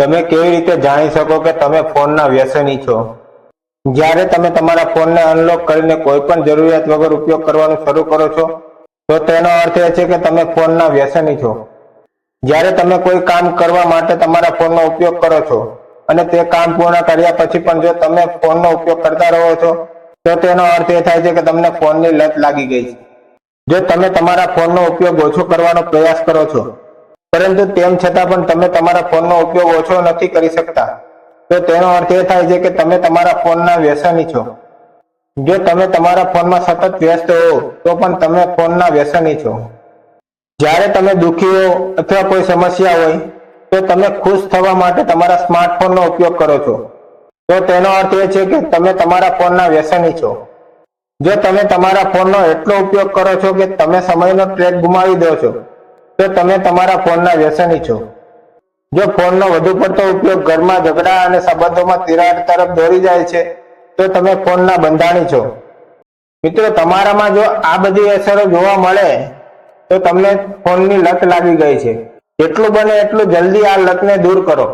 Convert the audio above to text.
તમે કેવી રીતે જાણી શકો કે તમે ફોનના વ્યસની છો? જ્યારે તમે તમારા ફોનને અનલોક કરીને કોઈ પણ જરૂરિયાત વગર ઉપયોગ કરવાનું શરૂ કરો છો, તો તેનો અર્થ એ છે કે તમે ફોનના વ્યસની છો. જ્યારે તમે કોઈ કામ કરવા માટે તમારા ફોનનો ઉપયોગ કરો છો, અને તે કામ પૂર્ણ કર્યા પછી પણ જો તમે ફોનનો ઉપયોગ કરતા રહો છો, તો તેનો અર્થ એ થાય છે કે તમને ફોનની લત લાગી ગઈ છે. જો તમે તમારા ફોનનો ઉપયોગ ઓછો કરવાનો પ્રયાસ કરો છો પરંતુ તેમ છતાં પણ તમે તમારા ફોનનો ઉપયોગ ઓછો નથી કરી શકતા. તો તેનો અર્થ એ થાય છે કે તમે તમારા ફોનના વ્યસની છો. જો તમે તમારા ફોનમાં સતત વ્યસ્ત હો, તો પણ તમે ફોનના વ્યસની છો. જ્યારે તમે દુઃખી હો અથવા કોઈ સમસ્યા હોય, તો તમે ખુશ થવા માટે તમારા સ્માર્ટફોનનો ઉપયોગ કરો છો. તો તેનો અર્થ એ છે કે તમે તમારા ફોનના વ્યસની છો. જો તમે તમારા ફોનનો એટલો ઉપયોગ કરો છો કે તમે સમયનો ટ્રેક ગુમાવી દો છો તો તમે તમારા ફોનના વ્યસની છો. જો ફોનનો વધુ પડતો ઉપયોગ ઘરમાં ઝઘડા અને સંબંધોમાં તિરાડ તરફ દોરી જાય છે, તો તમે ફોનના બંધાણી છો. મિત્રો, તમારામાં જો આ બધી અસરો જોવા મળે, તો તમને ફોનની લત લાગી ગઈ છે. જેટલું બને એટલું જલ્દી આ લતને દૂર કરો.